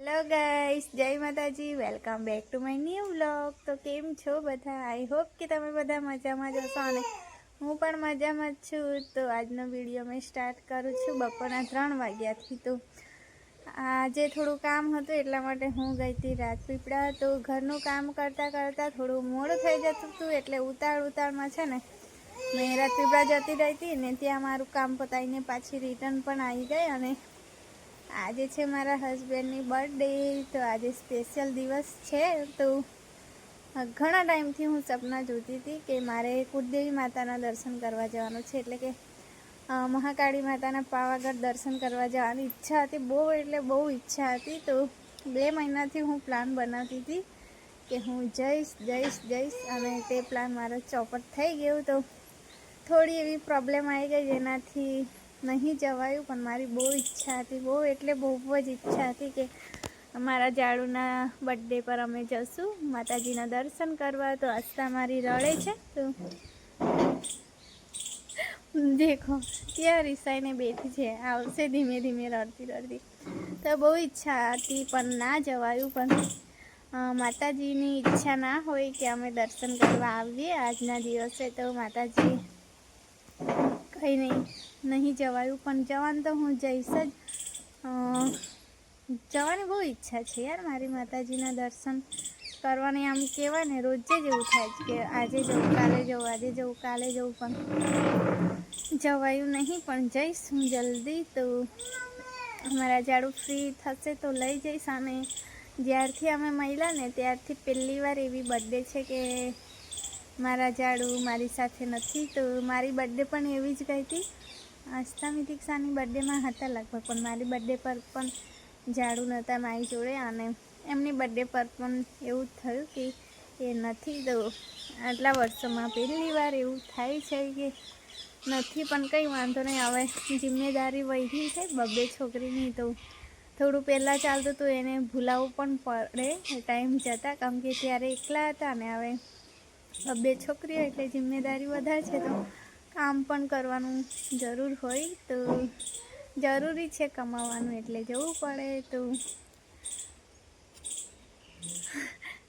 Hello guys, જય માતાજી, welcome back to my new vlog. તો કેમ છો બધા? આઈ હોપ કે તમે બધા મજામાં જ હશો અને હું પણ મજામાં જ છું. તો આજનો વીડિયો મેં સ્ટાર્ટ કરું છું બપોરના ત્રણ વાગ્યાથી તો. આજે થોડું કામ હતું એટલા માટે હું ગઈ હતી રાજપીપળા તો ઘરનું કામ કરતાં કરતાં થોડું મોડું થઈ જતું હતું એટલે ઉતાળ ઉતાળમાં છે ને મેં રાજપીપળા જતી રહી હતી ને ત્યાં મારું કામ પતાવીને પાછી રિટર્ન પણ આવી ગઈ અને આજે છે મારા હસબન્ડની બર્થડે તો આજે સ્પેશિયલ દિવસ છે. તો ઘણા ટાઈમથી હું સપના જોતી હતી કે મારે કુળદેવી માતાના દર્શન કરવા જવાનું છે. એટલે કે મહાકાળી માતાના પાવાગઢ દર્શન કરવા જવાની ઈચ્છા હતી, બહુ એટલે બહુ ઈચ્છા હતી. તો બે મહિનાથી હું પ્લાન બનાવતી હતી કે હું જઈશ જઈશ જઈશ અને તે પ્લાન મારો ચોપટ થઈ ગયો. તો થોડી એવી પ્રોબ્લેમ આવી ગઈ જેનાથી નહીં જવાયું, પણ મારી બહુ ઈચ્છા હતી, બહુ એટલે બહુ જ ઈચ્છા હતી કે અમારા જાડુના બર્થડે પર અમે જશું. માતાજીના દર્શન કરવા. તો આસ્થા મારી રડે છે. તો દેખો ત્યાં રિસાઈને બેઠી છે. આવશે ધીમે ધીમે રડતી રડતી. તો બહુ ઈચ્છા હતી, પણ ના જવાયું. પણ માતાજીની ઈચ્છા ના હોય કે અમે દર્શન કરવા આવીએ આજના દિવસે, તો માતાજી કંઈ નહીં. નહીં જવાયું, પણ જવાનું તો હું જઈશ જ. જવાની બહુ ઈચ્છા છે યાર મારી માતાજીના દર્શન કરવાની. આમ કહેવાય ને, રોજે જ એવું થાય છે કે આજે જવું કાલે જવું આજે જવું કાલે જવું પણ જવાયું નહીં. પણ જઈશ હું જલ્દી તો અમારા ઝાડુ ફ્રી થશે તો લઈ જઈશ. અને જ્યારથી અમે મળ્યા ને, ત્યારથી પહેલી વાર એવી બર્થડે છે કે મારા જાડુ મારી સાથે નથી, તો મારી બર્થડે પણ એવી જ ગઈ હતી. આસ્થા મિતિક્ષાની બર્થડેમાં હતા લગભગ, પણ મારી બર્થડે પર પણ જાડુ નહોતા મારી જોડે, અને એમની બર્થડે પર પણ એવું જ થયું કે એ નથી. તો આટલા વર્ષોમાં પહેલી વાર એવું થાય છે કે નથી, પણ કંઈ વાંધો નહીં. હવે જિમ્મેદારી વહી છે બબ્બે છોકરીની, તો થોડું પહેલાં ચાલતું હતું, એને ભૂલાવવું પણ પડે ટાઈમ જતાં. કારણ કે ત્યારે એકલા હતા ને, હવે બે છોકરીઓ એટલે જિમ્મેદારી વધારે છે તો કામ પણ કરવાનું જરૂર હોય તો જરૂરી છે કમાવાનું એટલે જવું પડે તો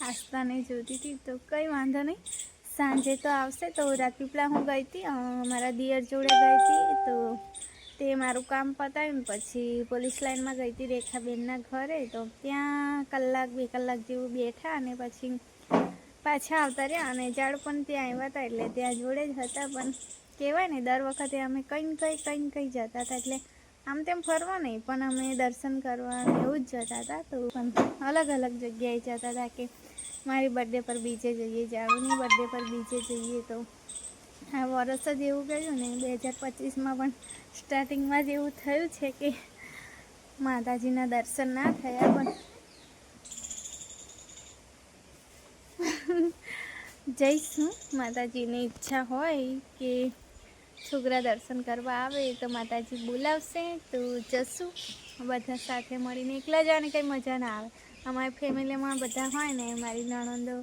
આસ્થાને જોતી હતી તો કંઈ વાંધો નહીં. સાંજે તો આવશે તો રાજપીપળા હું ગઈ હતી મારા દિયર જોડે ગઈ હતી તો તે મારું કામ પતાવ્યું ને પછી પોલીસ લાઇનમાં ગઈ હતી રેખાબેનના ઘરે તો ત્યાં કલાક બે કલાક જેવું બેઠા અને પછી પાછા આવતા રહ્યા અને ઝાડ પણ ત્યાં આવ્યા હતા એટલે ત્યાં જોડે જ હતા. પણ કહેવાય ને, દર વખતે અમે કંઈ કંઈ કંઈ કંઈ જતા હતા. એટલે આમ તેમ ફરવા નહીં, પણ અમે દર્શન કરવા એવું જ જતા હતા. તો પણ અલગ અલગ જગ્યાએ જતા હતા કે મારી બર્થડે પર બીજે જઈએ જાડુની બર્થડે પર બીજે જઈએ. તો આ વરસ જ એવું ગયું ને, બે હજાર પચીસમાં પણ સ્ટાર્ટિંગમાં જ એવું થયું છે કે માતાજીના દર્શન ના થયા. પણ જઈશું. માતાજીની ઈચ્છા હોય કે છોકરા દર્શન કરવા આવે તો માતાજી બોલાવશે તો જશું. બધા સાથે મળીને એકલા જવાની કંઈ મજા ના આવે. અમારી ફેમિલીમાં બધા હોય ને, મારી નણંદો,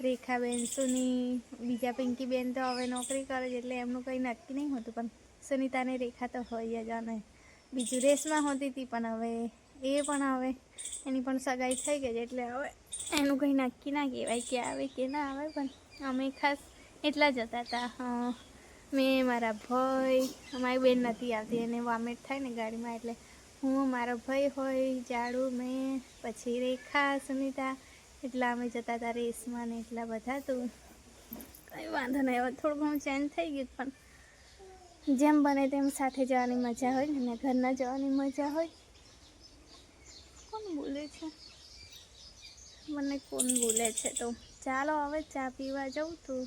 રેખાબેન, સુની, બીજા પિંકીબેન તો હવે નોકરી કરે છે એટલે એમનું કંઈ નક્કી નહીં હોતું, પણ સુનિતાને રેખા તો હોય જ અને બીજું રેસમાં હોતી હતી પણ હવે એ પણ હવે એની પણ સગાઈ થઈ ગઈ છે એટલે હવે એનું કંઈ નક્કી ના કહેવાય કે આવે કે ના આવે, પણ અમે ખાસ એટલા જતા હતા મેં મારા ભાઈ, અમારી બેન નથી આવતી એને વોમિટ થાય ને ગાડીમાં એટલે હું, મારો ભાઈ હોય, જાડુ, મેં, પછી રેખા, સુનિતા, એટલા અમે જતા હતા રેસમાં ને એટલા બધા તું કંઈ વાંધો નહીં. હવે થોડું ઘણું ચેન્જ થઈ ગયું પણ જેમ બને તેમ સાથે જવાની મજા હોય ને ઘરના જવાની મજા હોય. કોણ બોલે છે? મને કોણ બોલે છે તો? ચાલો હવે ચા પીવા જાઉં તું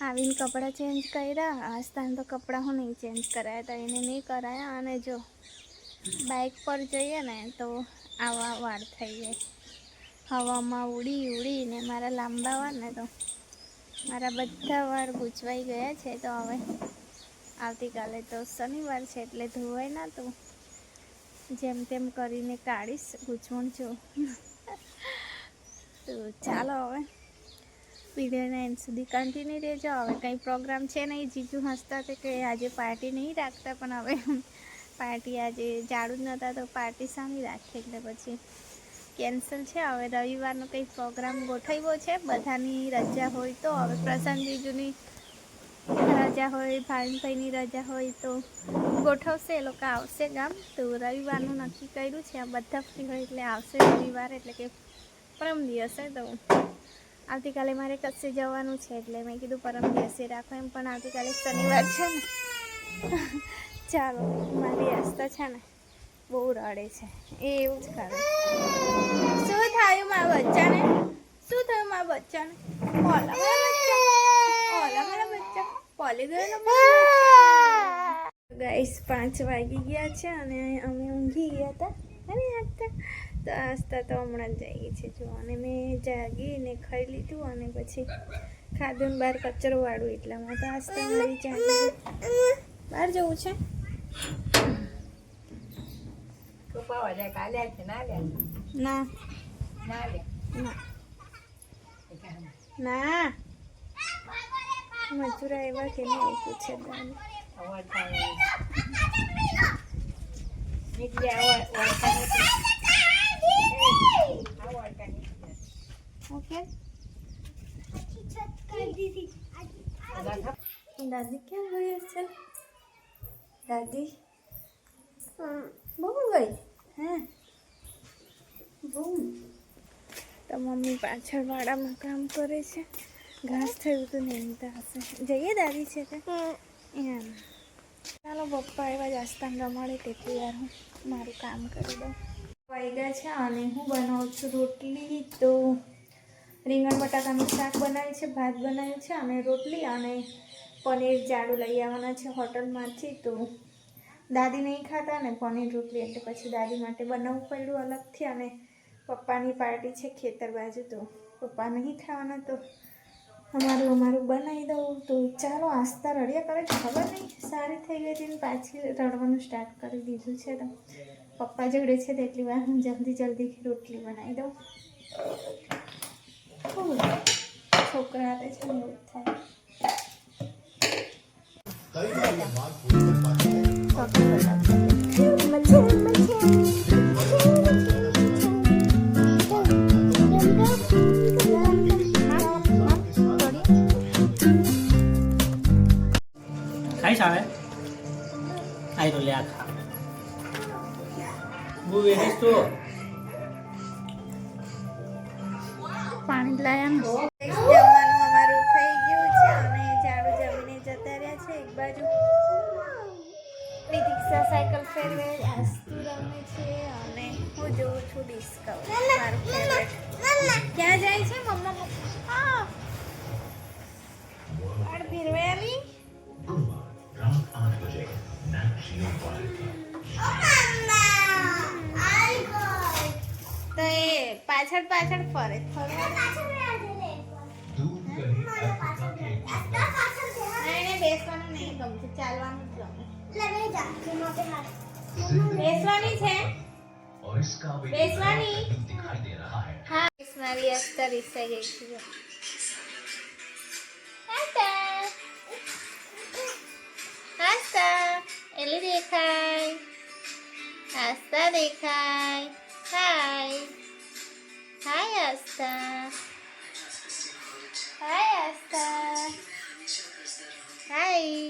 આવીને કપડાં ચેન્જ કર્યા. આસ્થાન તો કપડાં હું નહીં ચેન્જ કરાયા હતા, એને નહીં કરાયા. અને જો બાઇક પર જઈએ ને તો આવા વાર થઈ જાય. હવામાં ઉડી ઉડીને મારા લાંબા વાર ને તો મારા બધા વાર ગૂંચવાઈ ગયા છે. તો હવે આવતીકાલે તો શનિવાર છે એટલે ધોવાય ના તું. જેમ તેમ કરીને કાઢીશ ગૂંચવણ જો. તો ચાલો હવે વિડીયોના એન્ડ સુધી કન્ટિન્યુ રહેજો. હવે કંઈ પ્રોગ્રામ છે નહીં. જીજુ હસતા હતા કે આજે પાર્ટી નહીં રાખતા, પણ હવે પાર્ટી આજે જાડું જ નહોતા તો પાર્ટી સામી રાખીએ. એટલે પછી કેન્સલ છે. હવે રવિવારનો કંઈ પ્રોગ્રામ ગોઠવ્યો છે. બધાની રજા હોય તો. હવે પ્રશાંત જીજુની રજા હોય, ભાવિનભાઈની રજા હોય તો ગોઠવશે. એ લોકો આવશે ગામ. તો રવિવારનું નક્કી કર્યું છે. આ બધા ફ્રી હોય એટલે આવશે રવિવાર. એટલે કે પરમ દિવસે તો. આવતીકાલે મારે કશે જવાનું છે એટલે મેં કીધું પરમ દિવસે રાખો એમ, પણ આવતીકાલે શનિવાર છે ને. ચાલો, મારી આસ્થા છે ને, બહુ રડે છે. એ એવું જ કરે. શું થયું મારા બચ્ચાને? શું થયું મારા બચ્ચાને? ઓલા મારા બચ્ચા. પોલી ગયેલો ગાઈસ પાંચ વાગી ગયા છે અને અમે ઊંઘી ગયા હતા. હતા તો આસ્તા તો હમણાં જ જાગી છે જો. અને મેં જાગીને ખાઈ લીધું અને પછી ખાધું બહાર કચરો વાળું એટલામાં. તો આસ્તા મારી જાગી બહાર જવું છે? ના ના. ના મજૂરા એવા કે નહીં પૂછે અવાજ થાય નીકળી આવા વળતા નથી આ વળતા નીકળી ઓકે જાય દાદી ક્યાં ગઈ છે દાદી બહુ ગઈ હે બહુ તો મમ્મી પાછળ વાડામાં કામ કરે છે. ઘાસ થયું હતું ને એમતા હશે. જઈએ દાદી છે તે એમ. પપ્પા એવા જ આસ્તાને મળે તેથી વાર હું મારું કામ કરી દઉં. વાયદા છે અને હું બનાવું છું રોટલી. તો રીંગણ, બટાકાનું શાક બનાવ્યું છે, ભાત બનાવ્યું છે અને રોટલી અને પનીર જાડું લઈ આવવાના છે હોટલમાંથી. તો દાદી નહીં ખાતા ને પનીર રોટલી એટલે પછી દાદી માટે બનાવવું પડ્યું અલગથી અને પપ્પાની પાર્ટી છે ખેતર બાજુ. તો પપ્પા નહીં ખાવાના તો અમારું અમારું બનાવી દઉં તો ચાલો આસ્તા રડ્યા કરે ખબર નહીં સારી થઈ ગઈ હતી પાછી રડવાનું સ્ટાર્ટ કરી દીધું છે તો. પપ્પા જોડે છે તેટલી વાર હું જલ્દી જલ્દી રોટલી બનાવી દઉં? છોકરા આવે છે એવું થાય. ખાઈશ આવે આઈ તો લે ખા. બહુ વેરીશ તો. પાણી લાયા ને. જમવાનું અમારું થઈ ગયું છે અને ઝાડુ જમીને જતા રહ્યા છે એક બાજુ. પ્રતીક્ષા સાયકલ ફેરવે આસ્તુ રમે છે અને હું જોઉં છું ડિસ્કવર મારું ફેવરેટ ક્યાં જાય છે મમ્મા? હા. project Nat Geo તો એ પાછળ પાછળ ફરે બેસવાનું નહીં ગમતું ચાલવાનું જ બેસવાની છે? હા. બેસવાની અત્યારે ગઈ છે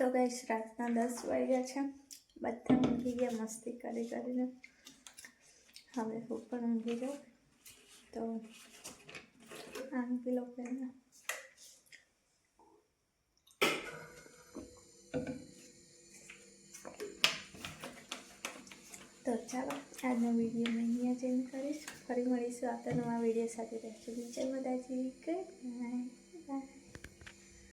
તો ગઈ રાતના દસ વાગ્યા છે. બધા ઊંઘી ગયા, મસ્તી કરી કરીને. હવે હું પણ ઊંઘી જાઉં. તો આમ પેલો પહેલા. તો ચાલો, આજનો વીડિયો મેં અહીંયા ચેન્જ કરીશ. ફરી મળીશું આપણા નવા વીડિયો સાથે. રહેશું જય માતાજી. Good night